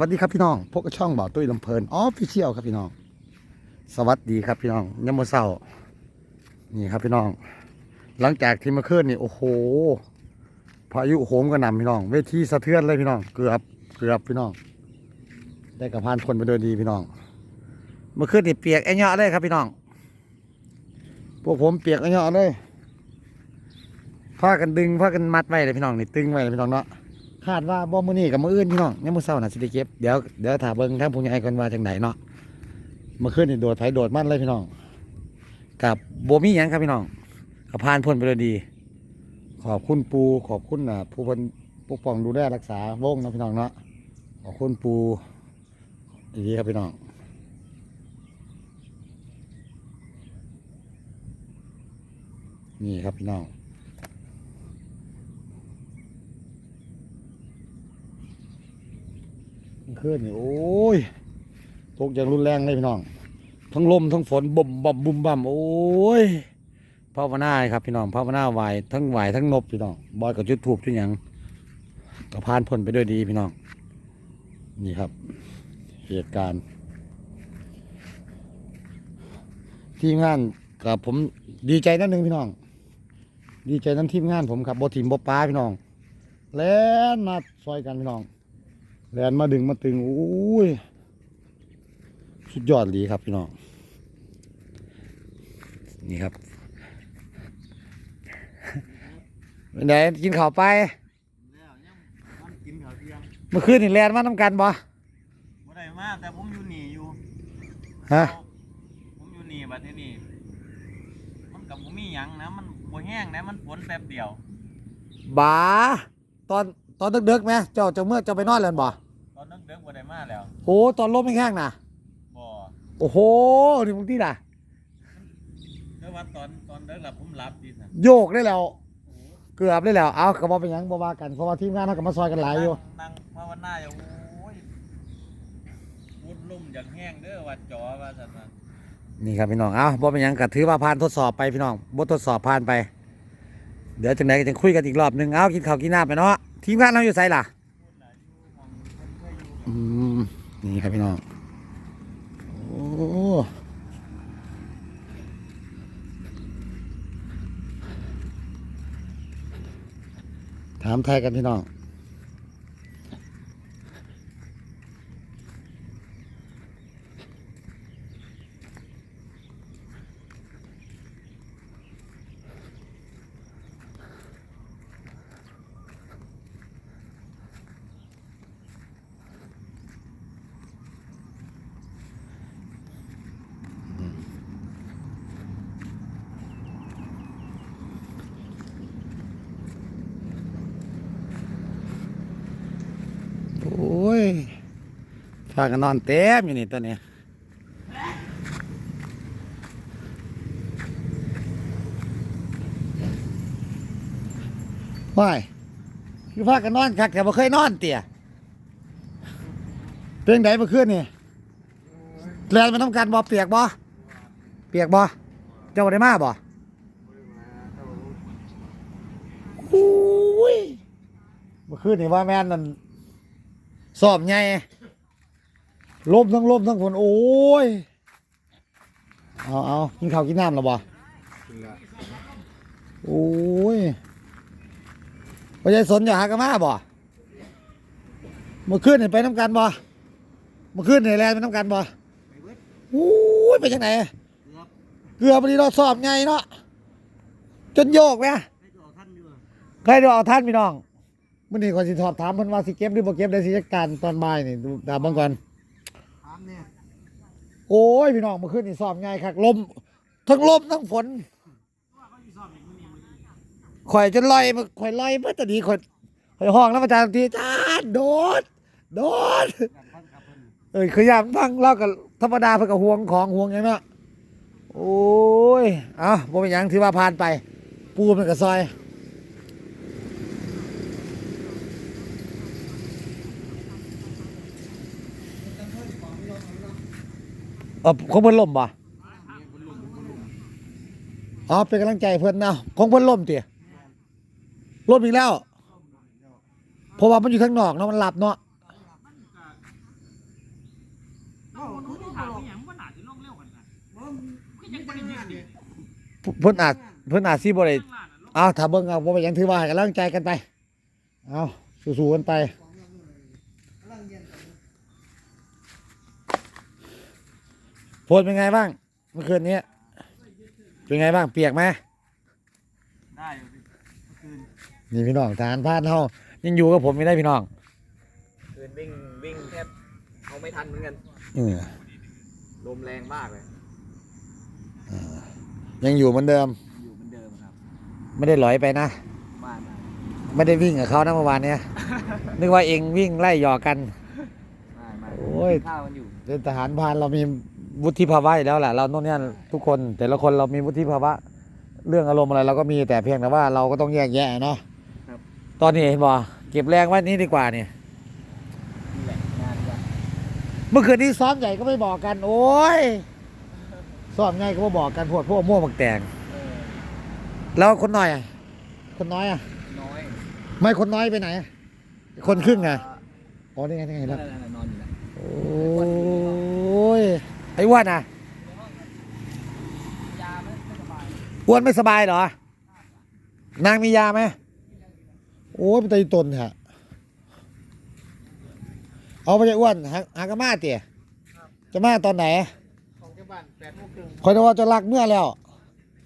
วัสดีครับพี่น้องพวกบช่องบ่าตุ้ยลำเพลินออฟฟิเชียลครับพี่น้อง สวัสดีครับพี่น้องยามมอเศร้านี่ครับพี่น้อง หลังจากที่มาเมื่อนนี่โอ้โหพายุโหมกระหน่ำพี่น้อง เวทีสะเทือนเลยพี่น้อง เกือบเกือบพี่น้อง ได้กับพานคนไปโดยดีพี่น้องมาเมื่อนนี่เปียกไอ้เหยาะเลยครับพี่น้องพวกผมเปียกไอ้เหยาะเลยพากันดึงพากันมัดไว้เลยพี่น้องนี่ตึงไว้เลยพี่น้องเนาะ คาดว่าบ่มื้อนี้กับมื้ออื่นพี่น้องเนี่ยมื้อเช้าน่ะสิได้เก็บเดี๋ยวเดี๋ยวถ้าเบิ่งทางผู้ใหญ่ก่อนว่าจังไดเนาะเมื่อคืนนี่โดดไผโดดมันเลยพี่น้องกับบ่มีหยังครับพี่น้องก็ผ่านพ้นไปด้วยดี ขอบคุณปูขอบคุณน่ะผู้เพิ่นปกป้องดูแลรักษาวงเนาะพี่น้องเนาะขอบคุณปูดีครับพี่น้องนี่ครับพี่น้อง ขึ้นนี่โอ้ยตกอย่างรุนแรงเลยพี่น้อง ทั้งลมทั้งฝนบ่มบ่มบุมบ่มโอ้ยภาวนาครับพี่น้องภาวนาไหวทั้งไหวทั้งนบพี่น้องบอยกับจุดถูกจุดยังก็ผ่านพ้นไปด้วยดีพี่น้อง นี่ครับ เหตุการณ์ ทีมงานกับผมดีใจนั่นหนึ่งพี่น้อง ดีใจนั้นทีมงานผมครับบทีมบป้าพี่น้อง แล้วมาซอยกันพี่น้อง แลนมาดึงมาตึงอุ้ย สุดยอดดีครับพี่น้อง นี่ครับเป็นไงกินข้าวไปแล้วยังมันกินข้าวเที่ยงเมื่อคืนนี่แลนมาทำกันบ่บ่ได้มาแต่ผมอยู่นี่อยู่ ฮะ ผมอยู่นี่บัดนี้นี่มันกับผมมีหยังนะ มันบ่แห้งนะ มันฝนแป๊บเดียวบาตอนตอนดึกๆไหมเจ้าเจ้าเมื่อเจ้าไปนอนแล้วบ่ ตอนนึกเด็กบ่ได้มาแล้วโอ้ตอนลมไม่แห้งๆนะบ่โอ้โหนี่มึงที่น่ะแต่ว่าตอนตอนเด็กหลับผมหลับดีนะโยกได้แล้วเกือบได้แล้วเอากระบอกเป็นหยังบ่ว่ากันเพราะว่าทีมงานเขาก็มาซอยกันหลายอยู่นั่งภาวนาอยู่โอ้ยวุดลุ่มอย่างแห้งเด้อว่าจอว่าซั่นน่ะนี่ครับพี่น้องเอาบ่เป็นหยังก็ถือว่าผ่านทดสอบไปพี่น้องบ่ทดสอบผ่านไป เดี๋ยวจังไหนก็จะคุยกันอีกรอบหนึงเอากินข้าวกินน้ำไปเนาะทีมงานเราอยู่ไสล่ะ พูดหลายอยู่หมองเพิ่นเคยอยู่ อืม นี่ครับพี่น้อง โอ้ถามไทยกันพี่น้อง โอ้ยพากันนอนเต็มอยู่นี่ตัวนี้ว้ายคือพากันนอนคักแต่บ่เคยนอนเตี่ยเพียงใดเมื่อคืนนี่แลนมันต้องการบ่เปียกบ่เปียกบ่เจ้าบ่ได้มาบ่โอ้ยเมื่อคืนนี่ว่าแม่นนั่น สอบไงลมทั้งลมทั้งฝนโอ้ย เอาเอากินข้าวกินน้ำแล้วบ่โอ้ยพ่อใหญ่สนอย่าหากนมาบ่เมื่อคืนเห็นไปน้ำกันบ่เมื่อคืนเห็นแลนไปน้ำกันบ่โอ้ยไปจากไหนเกือบเกือบพอดีเราสอบไงเนาะจนโยกเนี่ยให้ตัวท่านอยู่ใครดูเอาท่านพี่น้อง มื่อนี้ก่อนสิสอบถามเพิ่นว่าสิเก็บหรือบ่เก็บได้สิจัดการตอนบ่ายนี่ดูดาบังก่อนถามเนี่ยโอ้ยพี่น้องเมื่อคืนนี่สอบง่ายคักลมทั้งลมทั้งฝนว่าเขาสิสอบอีกมื้อนี้มื้อนี้ข่อยจนลอยมาข่อยลอยเมื่อตอนนี้ข่อยข่อยห้องแล้วอาจารย์ทีอาจารย์โดดโดดกันพันกับเพิ่นเอ้ยขยันฟังเล่ากับธรรมดาเพื่อกับห่วงของห่วงอย่างเนาะโอ้ย เอ้าบ่เป็นหยังถือว่าผ่านไป ปูมันกับซอย ออของเพิ่นล่มบ่อ๋อเป็นกำลังใจเพิ่นเนาะของเพิ่นล่มเตี๋ยล่มอีกแล้วเพราะว่ามันอยู่ข้างนอกเนาะมันหลับเนาะเร็วกันนะก็ยังไม่ได้ยินดิเพิ่นอาจเพิ่นอาจสิบ่ได้ข้างล่างน่ะลงเอาถ้าเบิ่งเอาบ่เป็นหยังถือว่าให้กำลังใจกันไป เอาสู้ๆกันไป โพสเป็นไงบ้างเมื่อคืนนี้เป็นไงบ้างเปียกไหมได้อยู่ดิเมื่อคืนนี่พี่น้องทหารพรานเฮายังอยู่กับผมไม่ได้พี่น้องคืนวิ่งวิ่งแทบเอาไม่ทันเหมือนกันเออลมแรงมากเลยยังอยู่เหมือนเดิมอยู่เหมือนเดิมครับ ไม่ได้หลอยไปนะบ้านมาไม่ได้วิ่งกับเขานะเมื่อวานเนี้ยนึกว่าเองวิ่งไล่หยอกกันไม่ไม่โอ้ยข้าวกันอยู่เป็นทหารพรานเรามี วุฒิภาวะอยู่แล้วแหละเราโน่นเนี่ยทุกคนแต่ละคนเรามีวุฒิภาวะ เรื่องอารมณ์อะไรเราก็มีแต่เพียงแต่ว่าเราก็ต้องแยกแยะเนาะตอนนี้เห็นบ่เก็บแรงไว้นี่ดีกว่าเนี่ยนี่แหละงานเนี่ยเมื่อคืนนี้ซ้อมใหญ่ก็ไม่บอกกัน โอ้ยซ้อมใหญ่ก็ไม่บอกกันพวกพวกม่วงบักแตงเออแล้วคนน้อยอะคนน้อยอะ น้อยไม่คนน้อยไปไหน คนครึ่งอะอ๋อนี่ไงนี่ไงนั่แล้วนนั่นนั่นนอนอยู่นะโอ้ย ไอ้อ้วนอะยาไม่ไม่สบายอ้วนไม่สบายเหรอ นางมียาไหมโอ้ยเป็นตาอีตนฮะเอาไปจะอ้วนหาหากะมาเตี๋ยจะมาตอนไหนของที่บ้านแปดโมงครึ่งคอยนึกว่าจะรักเมื่อแล้ว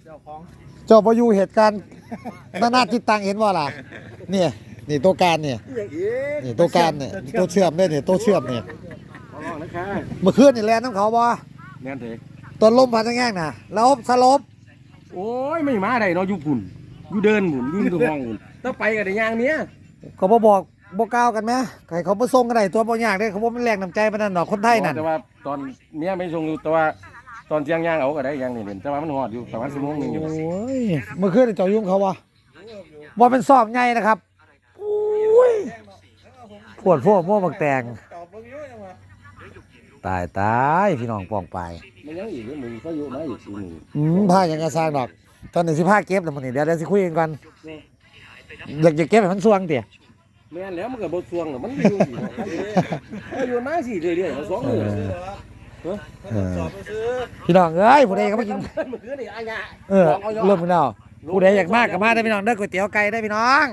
เจ้าของ เจ้าพออยู่เหตุการณ์นานาจิตตังเห็นว่าล่ะ เนี่ย นี่ตัวการเนี่ยอย่างอีกนี่ตัวการเนี่ย ตัวเชื่อมเนี่ยนี่ตัวเชื่อมเนี่ยขอร้องนะ คะเมื่อคืนนี่แลนน้ำเขาบ่แม่นเถอะตอนลมพัดแง่งๆน่ะแล้วสลบโอ้ยไม่มาได้เนาะอยู่ปุ่นอยู่เดินหมุนอยู่ในห้องหมุนต้องไปกันในย่างเนี้ยก็บ่บอกบ่กล่าวกันไหมให้เขามาส่งกันได้ตัวบ่ยากเด้เขาบ่มีแรงน้ำใจปานนั้นดอกคนไทยนั่นแต่ว่าตอนเนี้ยไม่ส่งอยู่แต่ว่าตอนเที่ยงย่างเอาก็ได้ย่างนี่เด่นแต่ว่ามันหอดอยู่ประมาณชั่วโมงหนึงอยู่โอ้ยเมื่อคืนนี่เจ้ายุ่งเขาวะว่าเป็นสอบไงนะครับโอ้ยปวดพวกม่วงบักแตง ตายตายพี่น้องปองไปมันยังอีกเรื่องหนึงก็อยู่มาอีกทีหนึงอืมผ้าอย่างกระซางดอก ตอนนี้สิผ้าเก็บแล้วมันนี่เดี๋ยวเดี๋ยวสิคุยกันก่อนอยากจะเก็บให้มันสวงเตี่ยแม่นแล้วมันก็บ่สวงหรอกมันอยู่สิเนาะเอาอยู่มาสิเรื่อยๆเอาสองมือเออพี่น้องเอ้ยผู้ใดก็มากินมันคือนี่อายะเออเริ่มกันแล้วผู้ใดอยากมากก็มาได้อพี่น้องเด้อก๋วยเตี๋ยวไก่ได้อพี่น้อง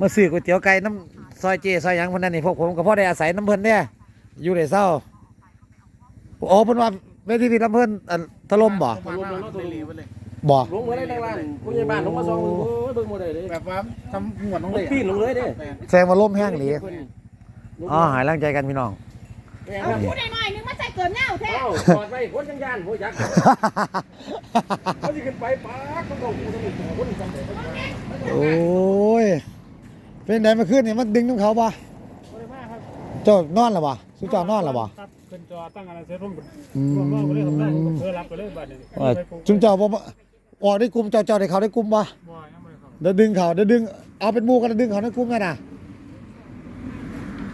มาซื้อก๋วยเตี๋ยวไก่น้ำซอยเจซอยหยังเพิ่นนั่นนี่พวกผมก็พอได้อาศัยน้ำเพิ่นเนี่ยอยู่ได้เศร้าโอ้เพิ่นว่าเวทีพี่ลำเพิ่นอันถล่มบ่ลงมาเนาะตัวนี้บ่ลงมาได้ในบ้านผู้ใหญ่บ้านลงมาสองมือโอ้ยเบิ่งบ่ได้เลยแบบว่าทำหมวดน้องมันเลยปีนลงเลยเด้แซงมาล่มแห้งหลีอ๋อหายร่างใจกันพี่น้อง เอาพูดหน่อยๆนึงมาใส่เกินเงาแท้เอ้าจอดไว้คนยังยานหัวยักษ์เขาสิขึ้นไปป๊าดต้องเอาหูทั้งหมดคนจำได้โอ้ย เป็นไดเมาขึ้นนี่มันดึงน้ำเขาบ่เจ้านอนแล้วบ่สุเจ้านอนแล้วบ่ครับขึ้นจอตั้งอะไรเสร็จผมก็อืรวมรอบไปเลยครับได้มเพื่อรับไปเลยบัดนี้ว่าจุมเจ้าบ่มาออกได้กลุ่มเจ้าเจ้าได้เขาได้กลุ่มบ่บ่ยังไม่เข้าเดี๋ยวดึงเขาเดี๋ยวดึงเอาเป็นหมูกันแล้วดึงเขาในกลุ่มกันนะ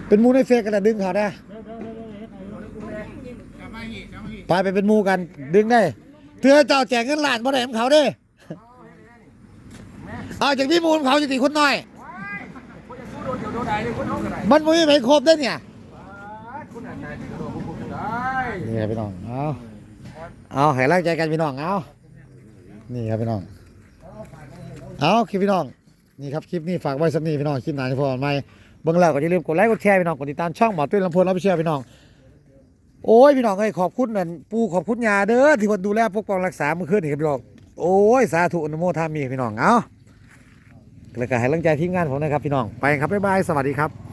เป็นหมูในเฟซกันแล้วดึงเขาได้ เดี๋ยวเดี๋ยวเดี๋ยวเดี๋ยวเฮ็ดให้อยู่ไปไปเป็นหมูกัน ดึงได้เธอเจ้าแจกเงินล้านบ่ได้ของเขาเด้เอาจากนี้มูลเขาจะตีคนน้อย มันไม่ไปครบได้อเนี่ยนี่ครับพี่น้องเอาเอาให้ร่างใจกันพี่น้องเอานี่ครับพี่น้องเอาคลิปพี่น้องนี่ครับคลิปนี้ฝากไว้สักนี้พี่น้องคลิปหนาจะพอกันไหมเบิ่งแล้วก็อย่าลืมกดไลค์กดแชร์พี่น้องกดติดตามช่องหมอตุ้ยลำพูนรับผิดชอบพี่น้อง โอ้ยพี่น้องเอ้ยขอบคุณนั่นปู่ขอบคุณยาเด้อที่เพิ่นดูแลปกป้องรักษาเมื่อคืนนี่ครับพี่น้องโอ้ยสาธุอนุโมทามีพี่น้องเอา แล้วก็ให้กำลังใจทีมงานผมนะครับพี่น้องไปครับบ๊ายบายสวัสดีครับ